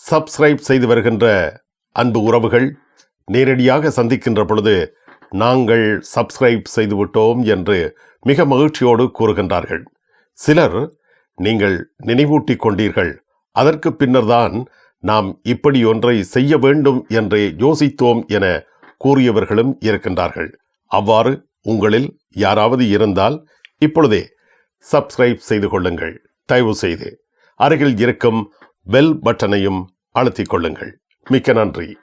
Subscribe செய்து வருகின்ற அன்பு உறவுகள் நேரடியாக சந்திக்கின்ற பொழுது நாங்கள் சப்ஸ்கிரைப் செய்துவிட்டோம் என்று மிக மகிழ்ச்சியோடு கூறுகின்றார்கள். சிலர் நீங்கள் நினைவூட்டிக் கொண்டீர்கள். அதற்கு பின்னர்தான் நாம் இப்படி ஒன்றை செய்ய வேண்டும் என்று யோசித்தோம் என கூறியவர்களும் இருக்கின்றார்கள். அவ்வாறு உங்களில் யாராவது இருந்தால் இப்பொழுதே சப்ஸ்கிரைப் செய்து கொள்ளுங்கள். தயவு செய்து அருகில் இருக்கும் பெல் பட்டனையும் அழுத்திக் கொள்ளுங்கள். மிக்க நன்றி.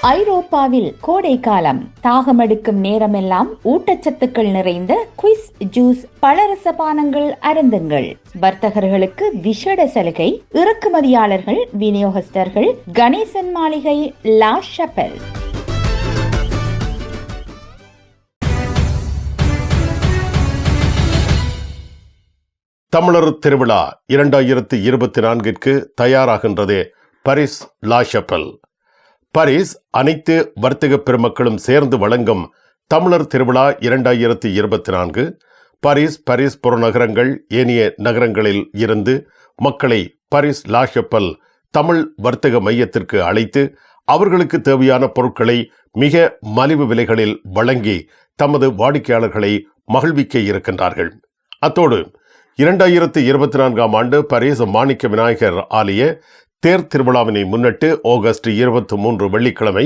ஐரோப்பாவில் கோடை காலம். தாகமெடுக்கும் நேரமெல்லாம் ஊட்டச்சத்துக்கள் நிறைந்த குவிஸ் ஜூஸ் பழரச பானங்கள் அருந்துங்கள். வர்த்தகர்களுக்கு விஷட சலுகை இறக்குமதியாளர்கள் விநியோகஸ்தர்கள் கணேசன் மாளிகை லா ஷப்பல். தமிழர் திருவிழா இரண்டாயிரத்து இருபத்தி நான்கிற்கு தயாராகின்றது பரிஸ் லாஷப்பல் பரிஸ் அனைத்து வர்த்தக பெருமக்களும் சேர்ந்து வழங்கும் தமிழர் திருவிழா இரண்டாயிரத்து இருபத்தி நான்கு. பரிஸ் பரிஸ் புறநகரங்கள் ஏனைய நகரங்களில் இருந்து மக்களை பரிஸ் லாஷப்பல் தமிழ் வர்த்தக மையத்திற்கு அழைத்து அவர்களுக்கு தேவையான பொருட்களை மிக மலிவு விலைகளில் வழங்கி தமது வாடிக்கையாளர்களை மகிழ்விக்க இருக்கின்றார்கள். அத்தோடு இரண்டாயிரத்தி இருபத்தி நான்காம் ஆண்டு பரீஸ் மாணிக்க விநாயகர் ஆலய தேர் திருவிழாவினை முன்னிட்டு ஆகஸ்ட் இருபத்தி மூன்று வெள்ளிக்கிழமை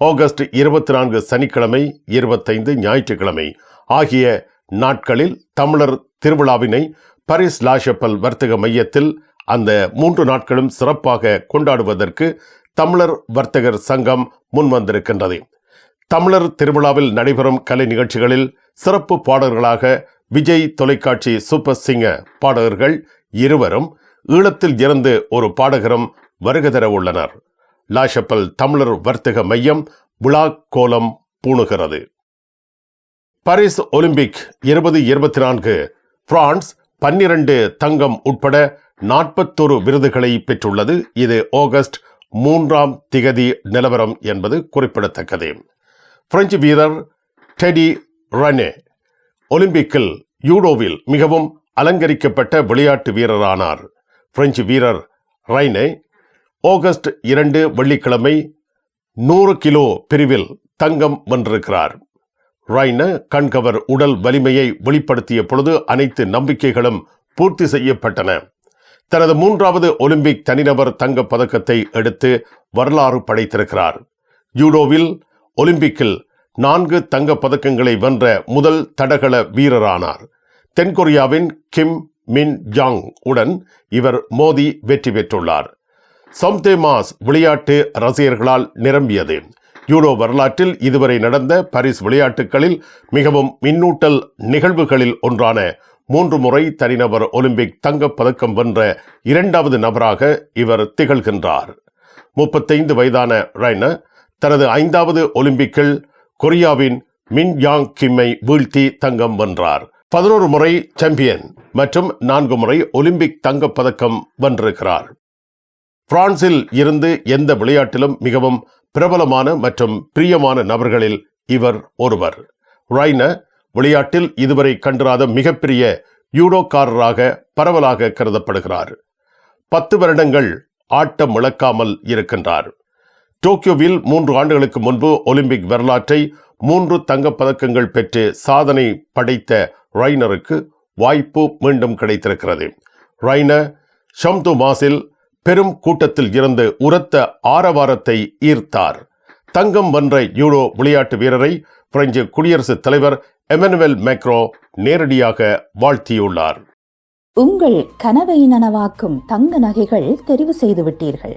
ஆகஸ்ட் இருபத்தி நான்கு சனிக்கிழமை இருபத்தைந்து ஞாயிற்றுக்கிழமை ஆகிய நாட்களில் தமிழர் திருவிழாவினை பரிஸ் லாஷப்பல் வர்த்தக மையத்தில் அந்த மூன்று நாட்களும் சிறப்பாக கொண்டாடுவதற்கு தமிழர் வர்த்தகர் சங்கம் முன்வந்திருக்கின்றது. தமிழர் திருவிழாவில் நடைபெறும் கலை நிகழ்ச்சிகளில் சிறப்பு பாடல்களாக விஜய் தொலைக்காட்சி சூப்பர் சிங்க பாடகர்கள் இருவரும் ஈழத்தில் இருந்து ஒரு பாடகரும் வருகை தர உள்ளனர். லாஷப்பல் தமிழர் வர்த்தக மையம் விழா கோலம் பூணுகிறது. பாரிஸ் ஒலிம்பிக் இருபது இருபத்தி நான்கு பிரான்ஸ் பன்னிரண்டு தங்கம் உட்பட நாற்பத்தொரு விருதுகளை பெற்றுள்ளது. இது ஆகஸ்ட் மூன்றாம் திகதி நிலவரம் என்பது குறிப்பிடத்தக்கது. பிரெஞ்சு வீரர் டெடி ரனே ஒலிம்பிக்கில் யூடோவில் மிகவும் அலங்கரிக்கப்பட்ட விளையாட்டு வீரரானார். பிரெஞ்சு வீரர் ரைனே ஆகஸ்ட் இரண்டு வெள்ளிக்கிழமை நூறு கிலோ பிரிவில் தங்கம் வென்றிருக்கிறார். ரைன கண்கவர் உடல் வலிமையை வெளிப்படுத்திய பொழுது அனைத்து நம்பிக்கைகளும் பூர்த்தி செய்யப்பட்டன. தனது மூன்றாவது ஒலிம்பிக் தனிநபர் தங்கப் பதக்கத்தை எடுத்து வரலாறு படைத்திருக்கிறார். யூடோவில் ஒலிம்பிக்கில் நான்கு தங்கப் பதக்கங்களை வென்ற முதல் தடகள வீரரானார். தென்கொரியாவின் கிம் மின் ஜாங் உடன் இவர் மோதி வெற்றி பெற்றுள்ளார். சம்தே மாஸ் விளையாட்டு ரசிகர்களால் நிரம்பியது. யூடோ வரலாற்றில் இதுவரை நடந்த பாரிஸ் விளையாட்டுகளில் மிகவும் மின்னூட்டல் நிகழ்வுகளில் ஒன்றான மூன்று முறை தனிநபர் ஒலிம்பிக் தங்கப் பதக்கம் வென்ற இரண்டாவது நபராக இவர் திகழ்கின்றார். முப்பத்தைந்து வயதான ரைன தனது ஐந்தாவது ஒலிம்பிக்கில் கொரியாவின் மின் யாங் கிம்மை வீழ்த்தி தங்கம் வென்றார். பதினோரு முறை சாம்பியன் மற்றும் நான்கு முறை ஒலிம்பிக் தங்கப் பதக்கம் வென்றிருக்கிறார். பிரான்சில் இருந்து எந்த விளையாட்டிலும் மிகவும் பிரபலமான மற்றும் பிரியமான நபர்களில் இவர் ஒருவர். ரைன விளையாட்டில் இதுவரை கண்டிராத மிகப்பெரிய யூடோக்காரராக பரவலாக கருதப்படுகிறார். பத்து வருடங்கள் ஆட்டம் இழக்காமல் இருக்கின்றார். டோக்கியோவில் மூன்று ஆண்டுகளுக்கு முன்பு ஒலிம்பிக் வரலாற்றை மூன்று தங்கப் பதக்கங்கள் பெற்று சாதனை படைத்த ரைனருக்கு வாய்ப்பு மீண்டும் கிடைத்திருக்கிறது. ரைனர் ஷம்து மாசில் பெரும் கூட்டத்தில் இருந்து உரத்த ஆரவாரத்தை ஈர்த்தார். தங்கம் வென்ற யூடோ விளையாட்டு வீரரை பிரெஞ்சு குடியரசுத் தலைவர் எமனுவல் மேக்ரோ நேரடியாக வாழ்த்தியுள்ளார். உங்கள் கனவை நனவாக்கும் தங்க நகைகள் தெரிவு செய்து விட்டீர்கள்.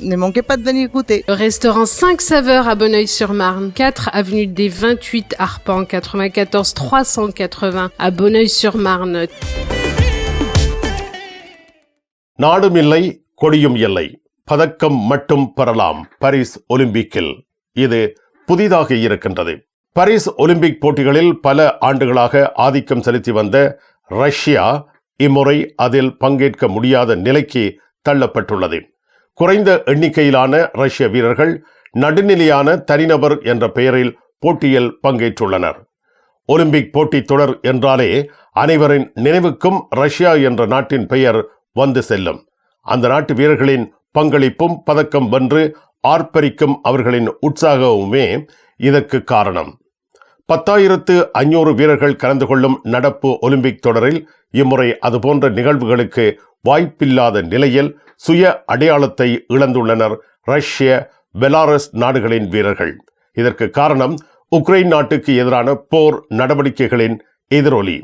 Ne manquez pas de venir goûter. Le restaurant 5 saveurs à Bonneuil-sur-Marne, 4 avenue des 28 Arpents, 94 380 à Bonneuil-sur-Marne. நாடும் இல்லை கொடியும் இல்லை பதக்கம் மட்டும் பெறலாம் பாரிஸ் ஒலிம்பிக்கில் இது புதிதாக இருக்கின்றது பாரிஸ் ஒலிம்பிக் போட்டிகளில் பல ஆண்டுகளாக ஆதிக்கம் செலுத்தி வந்த ரஷ்யா இம்முறை அதில் பங்கேற்க முடியாத நிலைக்கு தள்ளப்பட்டுள்ளது குறைந்த எண்ணிக்கையிலான ரஷ்ய வீரர்கள் நடுநிலையான தனிநபர் என்ற பெயரில் போட்டியில் பங்கேற்றுள்ளனர். ஒலிம்பிக் போட்டித் தொடர் என்றாலே அனைவரின் நினைவுக்கும் ரஷ்யா என்ற நாட்டின் பெயர் வந்து செல்லும். அந்த நாட்டு வீரர்களின் பங்களிப்பும் பதக்கம் வென்று ஆர்ப்பரிக்கும் அவர்களின் உற்சாகமுமே இதற்கு காரணம். பத்தாயிரத்து ஐநூறு வீரர்கள் கலந்து கொள்ளும் நடப்பு ஒலிம்பிக் தொடரில் இம்முறை அதுபோன்ற நிகழ்வுகளுக்கு வாய்ப்பில்லாத நிலையில் சுய அடையாளத்தை இழந்துள்ளனர் ரஷ்ய பெலாரஸ் நாடுகளின் வீரர்கள். இதற்கு காரணம் உக்ரைன் நாட்டுக்கு எதிரான போர் நடவடிக்கைகளின் எதிரொலி.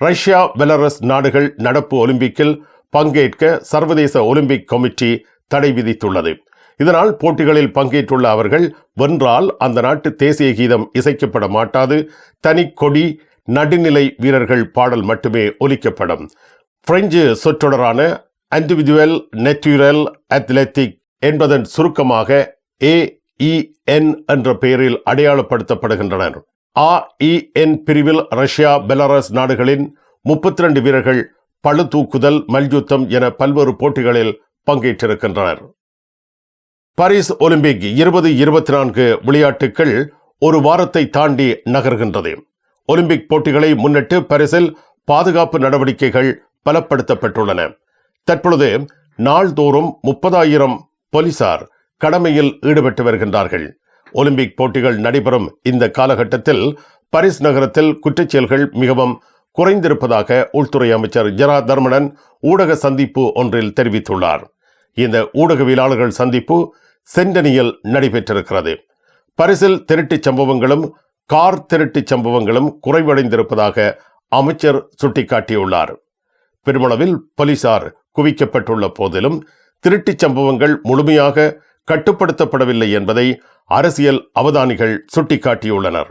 ரஷ்யா பெலாரஸ் நாடுகள் நடப்பு ஒலிம்பிக்கில் பங்கேற்க சர்வதேச ஒலிம்பிக் கமிட்டி தடை விதித்துள்ளது. இதனால் போட்டிகளில் பங்கேற்றுள்ள அவர்கள் வென்றால் அந்த நாட்டு தேசிய கீதம் இசைக்கப்பட மாட்டாது. தனி கொடி நடுநிலை வீரர்கள் பாடல் மட்டுமே ஒலிக்கப்படும். பிரெஞ்சு சொற்றொடரான இண்டிவிஜுவல் நெச்சுரல் அத்லெட்டிக் என்பதன் சுருக்கமாக ஏஇஎன் e, என்ற பெயரில் அடையாளப்படுத்தப்படுகின்றனர். ஆஇஎன் e, பிரிவில் ரஷ்யா பெலாரஸ் நாடுகளின் முப்பத்தி ரெண்டு வீரர்கள் பழு தூக்குதல் மல்யுத்தம் என பல்வேறு போட்டிகளில் பங்கேற்றிருக்கின்றனர். பாரிஸ் ஒலிம்பிக் இருபது இருபத்தி நான்கு விளையாட்டுகள் ஒரு வாரத்தை தாண்டி நகர்கின்றது. ஒலிம்பிக் போட்டிகளை முன்னிட்டு பாரிஸில் பாதுகாப்பு நடவடிக்கைகள் பலப்படுத்தப்பட்டுள்ளன. தற்பொழுது நாள்தோறும் முப்பதாயிரம் போலீசார் கடமையில் ஈடுபட்டு வருகின்றார்கள். ஒலிம்பிக் போட்டிகள் நடைபெறும் இந்த காலகட்டத்தில் பாரிஸ் நகரத்தில் குற்றச்செயல்கள் மிகவும் குறைந்திருப்பதாக உள்துறை அமைச்சர் ஜெரா தர்மனன் ஊடக சந்திப்பு ஒன்றில் தெரிவித்துள்ளார். இந்த ஊடகவியலாளர்கள் சந்திப்பு சென்டனியில் நடைபெற்றிருக்கிறது. பரிசில் திருட்டுச் சம்பவங்களும் கார் திருட்டுச் சம்பவங்களும் குறைவடைந்திருப்பதாக அமைச்சர் சுட்டிக்காட்டியுள்ளார். பெருமளவில் போலீசார் குவிக்கப்பட்டுள்ள போதிலும் திருட்டுச் சம்பவங்கள் முழுமையாக கட்டுப்படுத்தப்படவில்லை என்பதை அரசியல் அவதானிகள் சுட்டிக்காட்டியுள்ளனர்.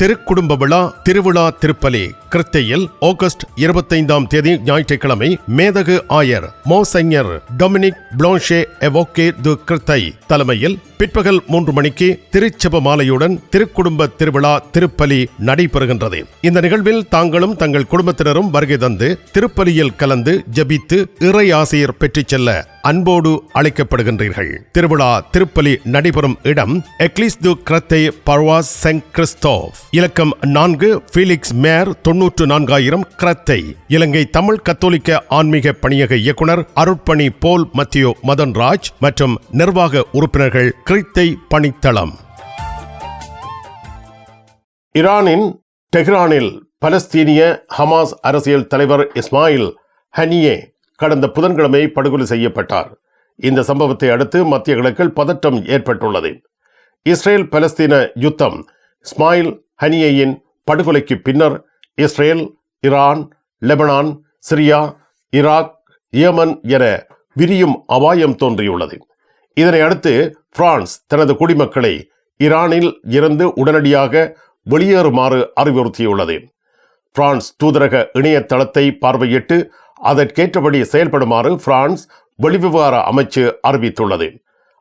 திருக்குடும்ப விழா திருவிழா திருப்பலி கிருத்தையில் ஆகஸ்ட் இருபத்தைந்தாம் தேதி ஞாயிற்றுக்கிழமை மேதகு ஆயர் மோசைஞர் டொமினிக் பிளான்ஷே எவோகே து கிருத்தை தலைமையில் பிற்பகல் மூன்று மணிக்கு திருச்சப மாலையுடன் திருக்குடும்ப திருவிழா திருப்பலி நடைபெறுகின்றது. இந்த நிகழ்வில் தாங்களும் தங்கள் குடும்பத்தினரும் வருகை தந்து திருப்பலியில் கலந்து ஜபித்து இறை ஆசிரியர் பெற்றுச் செல்ல அன்போடு அழைக்கப்படுகின்றீர்கள் திருவிழா திருப்பலி நடைபெறும் இடம் எக்லிஸ் து கிரத்தை பர்வாஸ் செங் கிறிஸ்தோப். இலக்கம் நான்கு பீலிக்ஸ் மேர் தொன்னூற்று நான்காயிரம் கிரத்தை. இலங்கை தமிழ் கத்தோலிக்க ஆன்மீக பணியக இயக்குனர் அருட்பணி போல் மத்தியோ மதன்ராஜ் மற்றும் நிர்வாக உறுப்பினர்கள் கிறித்தை பணித்தளம். ஈரானின் டெஹ்ரானில் பலஸ்தீனிய ஹமாஸ் அரசியல் தலைவர் இஸ்மாயில் ஹனியே கடந்த புதன்கிழமை படுகொலை செய்யப்பட்டார். இந்த சம்பவத்தை அடுத்து மத்திய கிழக்கில் பதட்டம் ஏற்பட்டுள்ளது. இஸ்ரேல் பலஸ்தீன யுத்தம் ஸ்மாயில் ஹனியேயின் படுகொலைக்கு பின்னர் Israel Iran Lebanon Syria Iraq Yemen என விரியும் அபாயம் தோன்றியுள்ளது. இதனை அடுத்து பிரான்ஸ் தனது குடிமக்களை ஈரானில் இருந்து உடனடியாக வெளியேறுமாறு அறிவுறுத்தியுள்ளது. பிரான்ஸ் தூதரக இணையதளத்தை பார்வையிட்டு அதற்கேற்றபடி செயல்படுமாறு பிரான்ஸ் வெளிவிவகார அமைச்சு அறிவித்துள்ளது.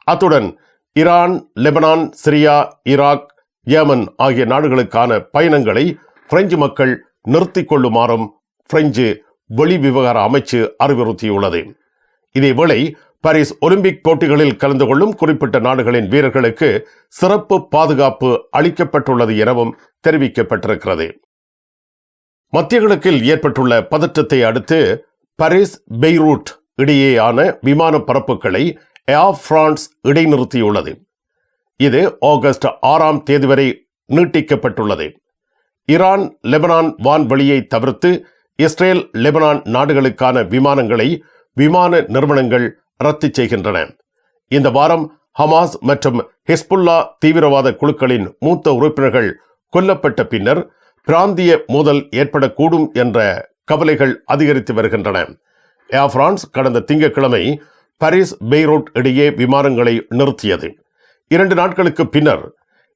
அத்துடன் Iran Lebanon Syria Iraq Yemen ஆகிய நாடுகளுக்கான பயணங்களை பிரெஞ்சு மக்கள் நிறுத்திக் கொள்ளுமாறும் பிரெஞ்சு வெளிவிவகார அமைச்சு அறிவுறுத்தியுள்ளது. இதேவேளை பாரிஸ் ஒலிம்பிக் போட்டிகளில் கலந்து கொள்ளும் குறிப்பிட்ட நாடுகளின் வீரர்களுக்கு சிறப்பு பாதுகாப்பு அளிக்கப்பட்டுள்ளது எனவும் தெரிவிக்கப்பட்டிருக்கிறது. மத்திய கிழக்கில் ஏற்பட்டுள்ள பதற்றத்தை அடுத்து பாரிஸ் பெய்ரூட் இடையேயான விமான பரப்புகளை ஏர் பிரான்ஸ் இடைநிறுத்தியுள்ளது. இது ஆகஸ்ட் ஆறாம் தேதி வரை நீட்டிக்கப்பட்டுள்ளது. ஈரான் லெபனான் வான்வழியை தவிர்த்து இஸ்ரேல் லெபனான் நாடுகளுக்கான விமானங்களை விமான நிறுவனங்கள் ரத்து செய்கின்றன. இந்த வாரம் ஹமாஸ் மற்றும் ஹிஸ்புல்லா தீவிரவாத குழுக்களின் மூத்த உறுப்பினர்கள் கொல்லப்பட்ட பின்னர் பிராந்திய மோதல் ஏற்படக்கூடும் என்ற கவலைகள் அதிகரித்து வருகின்றன. ஏர் பிரான்ஸ் கடந்த திங்கட்கிழமை பாரிஸ் பெய்ரூட் இடையே விமானங்களை நிறுத்தியது. இரண்டு நாட்களுக்கு பின்னர்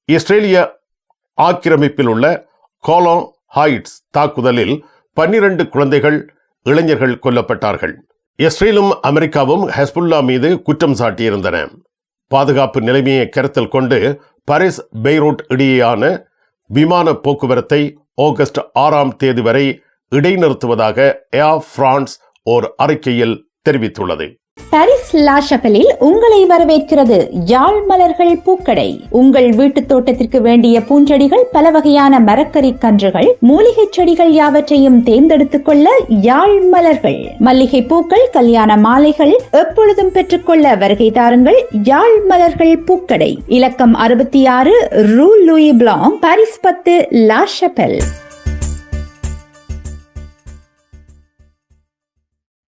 இஸ்ரேலிய ஆக்கிரமிப்பில் உள்ள கோலோ ஹைட்ஸ் தாக்குதலில் பன்னிரண்டு குழந்தைகள் இளைஞர்கள் கொல்லப்பட்டார்கள். இஸ்ரேலும் அமெரிக்காவும் ஹெஸ்புல்லா மீது குற்றம் சாட்டியிருந்தன. பாதுகாப்பு நிலைமையை கருத்தில் கொண்டு பாரிஸ் பெய்ரூட் இடையேயான விமான போக்குவரத்தை ஆகஸ்ட் ஆறாம் தேதி வரை இடைநிறுத்துவதாக ஏர் பிரான்ஸ் ஓர் அறிக்கையில் தெரிவித்துள்ளது. பாரிஸ் லாஷப்பலில் உங்களை வரவேற்கிறது யாழ் மலர்கள் பூக்கடை. உங்கள் வீட்டு தோட்டத்திற்கு வேண்டிய பூஞ்செடிகள் பல வகையான மரக்கறி கன்றுகள் மூலிகை செடிகள் யாவற்றையும் தேர்ந்தெடுத்துக் கொள்ள யாழ் மலர்கள். மல்லிகை பூக்கள் கல்யாண மாலைகள் எப்பொழுதும் பெற்றுக்கொள்ள வருகை தாருங்கள் யாழ் மலர்கள் பூக்கடை. இலக்கம் அறுபத்தி ஆறு ரூ லூயி பிளாங் பாரிஸ் பத்து லாஷபெல்